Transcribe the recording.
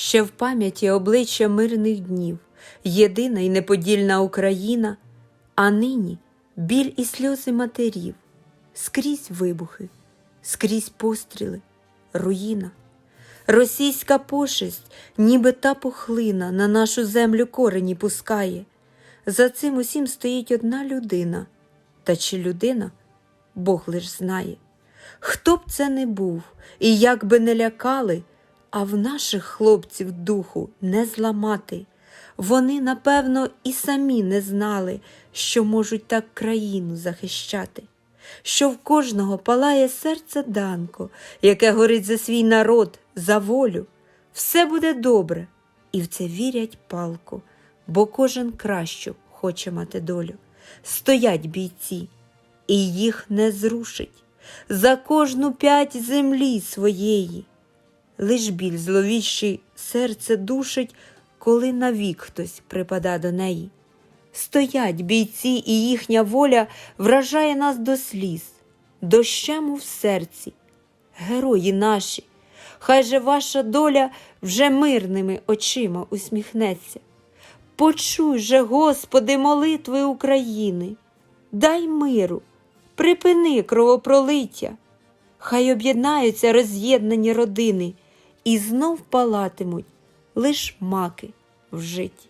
Ще в пам'яті обличчя мирних днів, єдина і неподільна Україна, а нині біль і сльози матерів, скрізь вибухи, скрізь постріли, руїна. Російська пошесть, ніби та пухлина, на нашу землю корені пускає. За цим усім стоїть одна людина, та чи людина Бог лиш знає. Хто б це не був, і як би не лякали, а в наших хлопців духу не зламати. Вони, напевно, і самі не знали, що можуть так країну захищати, що в кожного палає серце Данко, яке горить за свій народ, за волю. Все буде добре, і в це вірять палко, бо кожен кращу хоче мати долю. Стоять бійці, і їх не зрушить за кожну п'ять землі своєї. Лиш біль зловіщий серце душить, коли навік хтось припада до неї. Стоять бійці, і їхня воля вражає нас до сліз, дощему в серці. Герої наші, хай же ваша доля вже мирними очима усміхнеться. Почуй же, Господи, молитви України, дай миру, припини кровопролиття, хай об'єднаються роз'єднані родини і знов палатимуть лиш маки в житті.